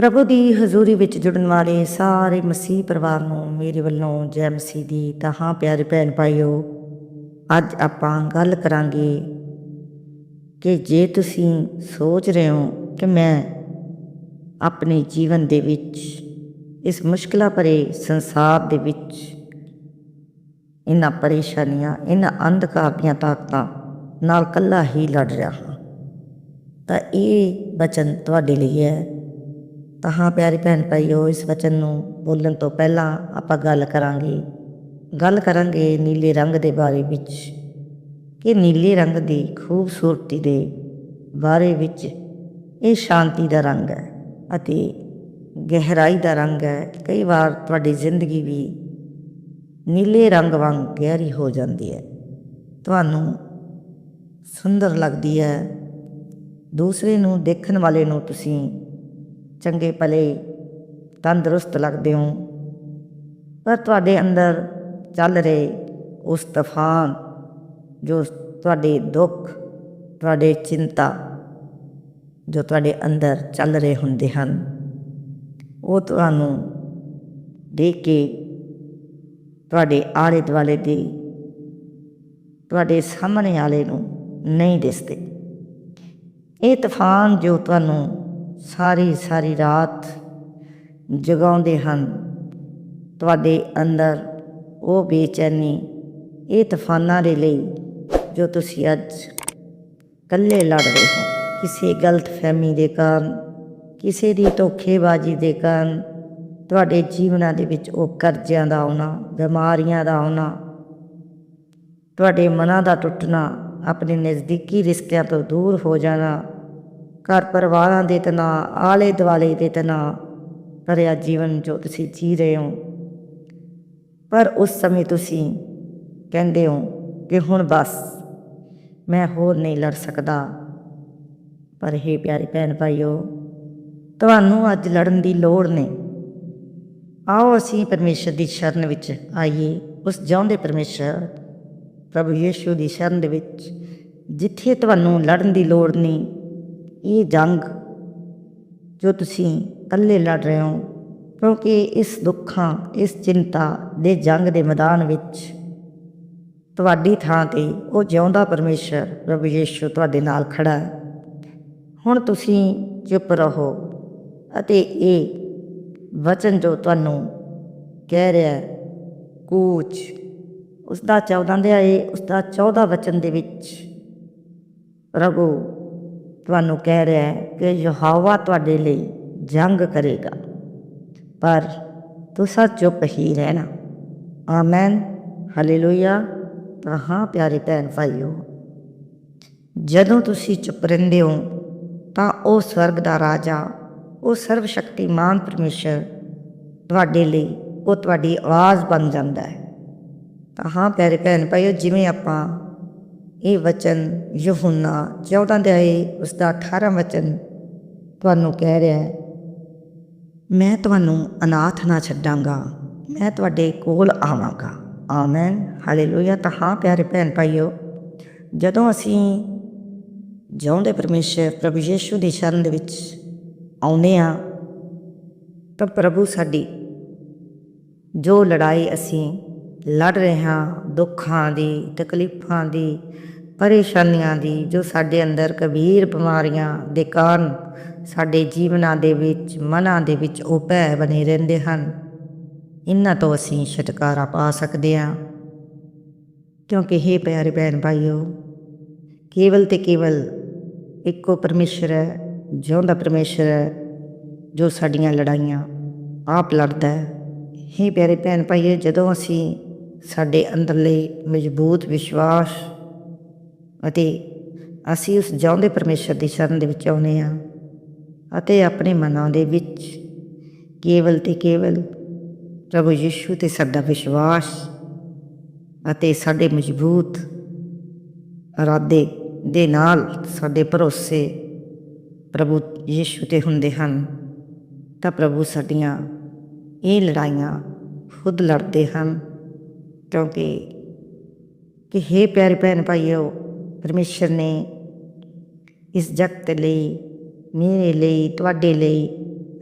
ਪ੍ਰਭੂ ਦੀ ਹਜ਼ੂਰੀ ਵਿੱਚ ਜੁੜਨ ਵਾਲੇ ਸਾਰੇ ਮਸੀਹ ਪਰਿਵਾਰ ਨੂੰ ਮੇਰੇ ਵੱਲੋਂ ਜੈ ਮਸੀਹ ਦੀ ਤਾਂ ਹਾਂ ਪਿਆਰੇ ਭੈਣ ਭਾਈਓ, ਅੱਜ ਆਪਾਂ ਗੱਲ ਕਰਾਂਗੇ ਕਿ ਜੇ ਤੁਸੀਂ ਸੋਚ ਰਹੇ ਹੋ ਕਿ ਮੈਂ ਆਪਣੇ ਜੀਵਨ ਦੇ ਵਿੱਚ, ਇਸ ਮੁਸ਼ਕਲਾਂ ਭਰੇ ਸੰਸਾਰ ਦੇ ਵਿੱਚ ਇਹਨਾਂ ਪਰੇਸ਼ਾਨੀਆਂ ਇਹਨਾਂ ਅੰਧਕਾਰ ਦੀਆਂ ਤਾਕਤਾਂ ਨਾਲ ਕੱਲਾ ਹੀ ਲੜ ਰਿਹਾ ਹਾਂ, ਤਾਂ ਇਹ ਬਚਨ ਤੁਹਾਡੇ ਲਈ ਹੈ। ਤਾਂ ਹਾਂ ਪਿਆਰੇ ਭੈਣ ਭਾਈਓ, ਇਸ ਵਚਨ ਨੂੰ ਬੋਲਣ ਤੋਂ ਪਹਿਲਾਂ ਆਪਾਂ ਗੱਲ ਕਰਾਂਗੇ। ਗੱਲ ਕਰਾਂਗੇ ਨੀਲੇ ਰੰਗ ਦੇ ਬਾਰੇ ਵਿੱਚ ਕਿ ਨੀਲੇ ਰੰਗ ਦੀ ਖੂਬਸੂਰਤੀ ਦੇ ਬਾਰੇ ਵਿੱਚ ਇਹ ਸ਼ਾਂਤੀ ਦਾ ਰੰਗ ਹੈ ਅਤੇ ਗਹਿਰਾਈ ਦਾ ਰੰਗ ਹੈ। ਕਈ ਵਾਰ ਤੁਹਾਡੀ ਜ਼ਿੰਦਗੀ ਵੀ ਨੀਲੇ ਰੰਗ ਵਾਂਗ ਗਹਿਰੀ ਹੋ ਜਾਂਦੀ ਹੈ। ਤੁਹਾਨੂੰ ਸੁੰਦਰ ਲੱਗਦੀ ਹੈ। ਦੂਸਰੇ ਨੂੰ ਦੇਖਣ ਵਾਲੇ ਨੂੰ ਤੁਸੀਂ ਚੰਗੇ ਭਲੇ, ਤੰਦਰੁਸਤ ਲੱਗਦੇ ਹੋ। ਪਰ ਤੁਹਾਡੇ ਅੰਦਰ ਚੱਲ ਰਹੇ ਉਸ ਤੂਫਾਨ, ਜੋ ਤੁਹਾਡੇ ਦੁੱਖ, ਤੁਹਾਡੇ ਚਿੰਤਾ, ਜੋ ਤੁਹਾਡੇ ਅੰਦਰ ਚੱਲ ਰਹੇ ਹੁੰਦੇ ਹਨ, ਉਹ ਤੁਹਾਨੂੰ ਦੇਖ ਕੇ ਤੁਹਾਡੇ ਆਲੇ ਦੁਆਲੇ ਦੇ, ਤੁਹਾਡੇ ਸਾਹਮਣੇ ਵਾਲੇ ਨੂੰ ਨਹੀਂ ਦਿਸਦੇ। ਇਹ ਤੂਫਾਨ ਜੋ ਤੁਹਾਨੂੰ ਸਾਰੀ ਸਾਰੀ ਰਾਤ ਜਗਾਉਂਦੇ ਹਨ। ਤੁਹਾਡੇ ਅੰਦਰ ਉਹ ਬੇਚੈਨੀ, ਇਹ ਤੂਫਾਨਾਂ ਦੇ ਲਈ ਜੋ ਤੁਸੀਂ ਅੱਜ ਇਕੱਲੇ ਲੜ ਰਹੇ ਹੋ। ਕਿਸੇ ਗਲਤ ਫਹਿਮੀ ਦੇ ਕਾਰਨ, ਕਿਸੇ ਦੀ ਧੋਖੇਬਾਜ਼ੀ ਦੇ ਕਾਰਨ ਤੁਹਾਡੇ ਜੀਵਨਾਂ ਦੇ ਵਿੱਚ ਉਹ ਕਰਜ਼ਿਆਂ ਦਾ ਆਉਣਾ, ਬਿਮਾਰੀਆਂ ਦਾ ਆਉਣਾ, ਤੁਹਾਡੇ ਮਨਾਂ ਦਾ ਟੁੱਟਣਾ, ਆਪਣੇ ਨਜ਼ਦੀਕੀ ਰਿਸ਼ਤਿਆਂ ਤੋਂ ਦੂਰ ਹੋ ਜਾਣਾ ਘਰ ਪਰਿਵਾਰਾਂ ਦੇ ਤਣਾਅ ਆਲੇ ਦੁਆਲੇ ਦੇ ਤਣਾਅ ਭਰਿਆ ਜੀਵਨ ਜੋ ਤੁਸੀਂ ਜੀ ਰਹੇ ਹੋ। ਪਰ ਉਸ ਸਮੇਂ ਤੁਸੀਂ ਕਹਿੰਦੇ ਹੋ ਕਿ ਹੁਣ ਬਸ, ਮੈਂ ਹੋਰ ਨਹੀਂ ਲੜ ਸਕਦਾ। ਪਰ ਹੇ ਪਿਆਰੇ ਭੈਣ ਭਾਈਓ, ਤੁਹਾਨੂੰ ਅੱਜ ਲੜਨ ਦੀ ਲੋੜ ਨਹੀਂ ਆਓ ਅਸੀਂ ਪਰਮੇਸ਼ਰ ਦੀ ਸ਼ਰਨ ਵਿੱਚ ਆਈਏ। ਉਸ ਜਿਉਂਦੇ ਪਰਮੇਸ਼ਰ, ਪ੍ਰਭੂ ਯੀਸ਼ੂ ਦੀ ਸ਼ਰਨ ਦੇ ਵਿੱਚ, ਜਿੱਥੇ ਤੁਹਾਨੂੰ ਲੜਨ ਦੀ ਲੋੜ ਨਹੀਂ ਇਹ ਜੰਗ ਜੋ ਤੁਸੀਂ ਇਕੱਲੇ ਲੜ ਰਹੇ ਹੋ, ਕਿਉਂਕਿ ਇਸ ਦੁੱਖਾਂ, ਇਸ ਚਿੰਤਾ ਦੇ ਜੰਗ ਦੇ ਮੈਦਾਨ ਵਿੱਚ ਤੁਹਾਡੀ ਥਾਂ ਤੇ ਉਹ ਜਿਉਂਦਾ ਪਰਮੇਸ਼ਰ ਪ੍ਰਭੂ ਯੀਸ਼ੂ ਤੁਹਾਡੇ ਨਾਲ ਖੜਾ ਹੈ। ਹੁਣ ਤੁਸੀਂ ਚੁੱਪ ਰਹੋ ਅਤੇ ਇਹ ਵਚਨ ਜੋ ਤੁਹਾਨੂੰ ਕਹਿ ਰਿਹਾ ਕੂਚ ਉਸ ਦਾ 14 ਦੇ ਆਏ ਉਸ ਦਾ 14 ਵਚਨ ਦੇ ਵਿੱਚ, ਪ੍ਰਭੂ ਤੁਹਾਨੂੰ ਕਹਿ ਰਿਹਾ ਹੈ ਕਿ ਯਹੋਵਾ ਤੁਹਾਡੇ ਲਈ ਜੰਗ ਕਰੇਗਾ। ਪਰ ਤੁਸੀਂ ਚੁੱਪ ਹੀ ਰਹਿਣਾ। ਆਮੇਨ। ਹਾਲੇਲੂਇਆ। ਤਾਂ ਹਾਂ ਪਿਆਰੇ ਭੈਣ ਭਾਈਓ, ਜਦੋਂ ਤੁਸੀਂ ਚੁੱਪ ਰਹਿੰਦੇ ਹੋ, ਤਾਂ ਉਹ ਸਵਰਗ ਦਾ ਰਾਜਾ, ਉਹ ਸਰਵ ਸ਼ਕਤੀਮਾਨ ਪਰਮੇਸ਼ਰ ਤੁਹਾਡੇ ਲਈ, ਉਹ ਤੁਹਾਡੀ ਆਵਾਜ਼ ਬਣ ਜਾਂਦਾ ਹੈ। ਤਾਂ ਹਾਂ ਪਿਆਰੇ ਭੈਣ ਭਾਈਓ, ਜਿਵੇਂ ਆਪਾਂ ਇਹ ਵਚਨ ਯਹੋਨਾ 14 ਦੇ ਆਏ ਉਸ ਦਾ 18 ਵਚਨ ਤੁਹਾਨੂੰ ਕਹਿ ਰਿਹਾ ਹੈ, ਮੈਂ ਤੁਹਾਨੂੰ ਅਨਾਥ ਨਾ ਛੱਡਾਂਗਾ, ਮੈਂ ਤੁਹਾਡੇ ਕੋਲ ਆਵਾਂਗਾ। ਆਮੇਨ। ਹਾਲੇਲੂਇਆ। ਤਾਂ ਹਾਂ ਪਿਆਰੇ ਭੈਣ ਭਾਈਓ, ਜਦੋਂ ਅਸੀਂ ਜਿਉਂਦੇ ਪਰਮੇਸ਼ਰ ਪ੍ਰਭੂ ਯੇਸ਼ੂ ਦੀ ਸ਼ਰਨ ਦੇ ਵਿੱਚ ਆਉਂਦੇ ਆ ਤਾਂ ਪ੍ਰਭੂ ਸਾਡੀ ਜੋ ਲੜਾਈ ਅਸੀਂ ਲੜ ਰਹੇ ਹਾਂ, ਦੁੱਖਾਂ ਦੀ, ਤਕਲੀਫਾਂ ਦੀ ਪਰੇਸ਼ਾਨੀਆਂ ਦੀ ਜੋ ਸਾਡੇ ਅੰਦਰ ਗੰਭੀਰ ਬਿਮਾਰੀਆਂ ਦੇ ਕਾਰਨ ਸਾਡੇ ਜੀਵਨਾਂ ਦੇ ਵਿੱਚ, ਮਨਾਂ ਦੇ ਵਿੱਚ ਉਹ ਭੈ ਬਣੇ ਰਹਿੰਦੇ ਹਨ। ਇਹਨਾਂ ਤੋਂ ਅਸੀਂ ਛੁਟਕਾਰਾ ਪਾ ਸਕਦੇ ਹਾਂ। ਕਿਉਂਕਿ हे ਪਿਆਰੇ ਭੈਣ ਭਾਈਓ, ਕੇਵਲ ਤੇ ਕੇਵਲ ਇੱਕੋ ਪਰਮੇਸ਼ਰ ਹੈ, ਜਿਉਂਦਾ ਪਰਮੇਸ਼ਰ ਹੈ, ਜੋ ਸਾਡੀਆਂ ਲੜਾਈਆਂ ਆਪ ਲੜਦਾ ਹੈ। हे ਪਿਆਰੇ ਭੈਣ ਭਾਈਓ, ਜਦੋਂ ਅਸੀਂ ਸਾਡੇ ਅੰਦਰਲੇ ਮਜ਼ਬੂਤ ਵਿਸ਼ਵਾਸ ਅਤੇ ਅਸੀਂ ਉਸ ਜਿਉਂਦੇ ਪਰਮੇਸ਼ਰ ਦੀ ਸ਼ਰਨ ਦੇ ਵਿੱਚ ਆਉਨੇ ਆ ਅਤੇ ਆਪਣੇ ਮਨਾਂ ਦੇ ਵਿੱਚ ਕੇਵਲ ਤੇ ਕੇਵਲ ਪ੍ਰਭੂ ਯਿਸੂ ਤੇ ਸਾਡਾ ਵਿਸ਼ਵਾਸ ਅਤੇ ਸਾਡੇ ਮਜ਼ਬੂਤ ਇਰਾਦੇ ਦੇ ਨਾਲ ਸਾਡੇ ਭਰੋਸੇ ਪ੍ਰਭੂ ਯਿਸੂ ਤੇ ਹੁੰਦੇ ਹਨ, ਤਾਂ ਪ੍ਰਭੂ ਸਾਡੀਆਂ ਇਹ ਲੜਾਈਆਂ ਖੁਦ ਲੜਦੇ ਹਨ ਕਿਉਂਕਿ ਕਿ हे ਪਿਆਰੇ ਭੈਣ ਭਾਈਓ ਪਰਮੇਸ਼ਰ ਨੇ ਇਸ ਜਗਤ ਲਈ, ਮੇਰੇ ਲਈ, ਤੁਹਾਡੇ ਲਈ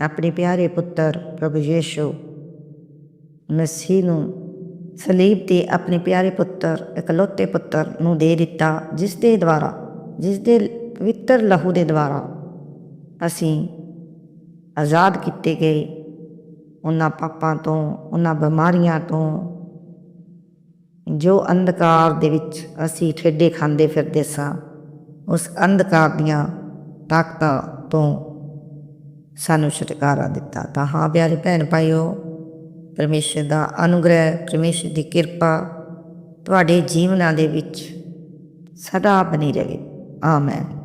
ਆਪਣੇ ਪਿਆਰੇ ਪੁੱਤਰ ਪ੍ਰਭੂ ਯੇਸ਼ੂ ਮਸੀਹ ਨੂੰ ਸਲੀਬ ਤੇ ਆਪਣੇ ਪਿਆਰੇ ਪੁੱਤਰ, ਇਕਲੌਤੇ ਪੁੱਤਰ ਨੂੰ ਦੇ ਦਿੱਤਾ, ਜਿਸ ਦੇ ਦੁਆਰਾ, ਜਿਸ ਦੇ ਪਵਿੱਤਰ ਲਹੂ ਦੇ ਦੁਆਰਾ ਅਸੀਂ ਆਜ਼ਾਦ ਕੀਤੇ ਗਏ। ਉਹਨਾਂ ਪਾਪਾਂ ਤੋਂ, ਉਹਨਾਂ ਬਿਮਾਰੀਆਂ ਤੋਂ ਜੋ ਅੰਧਕਾਰ ਦੇ ਵਿੱਚ ਅਸੀਂ ਠੇਡੇ ਖਾਂਦੇ ਫਿਰਦੇ ਸਾਂ, ਉਸ ਅੰਧਕਾਰ ਦੀਆਂ ਤਾਕਤਾਂ ਤੋਂ ਸਾਨੂੰ ਛੁਟਕਾਰਾ ਦਿੱਤਾ। ਤਾਂ ਹਾਂ ਪਿਆਰੇ ਭੈਣ ਭਾਈਓ, ਪਰਮੇਸ਼ਰ ਦਾ ਅਨੁਗ੍ਰਹਿ, ਪਰਮੇਸ਼ਰ ਦੀ ਕਿਰਪਾ ਤੁਹਾਡੇ ਜੀਵਨਾਂ ਦੇ ਵਿੱਚ ਸਦਾ ਬਣੀ ਰਹੇ। ਆਮੇਨ।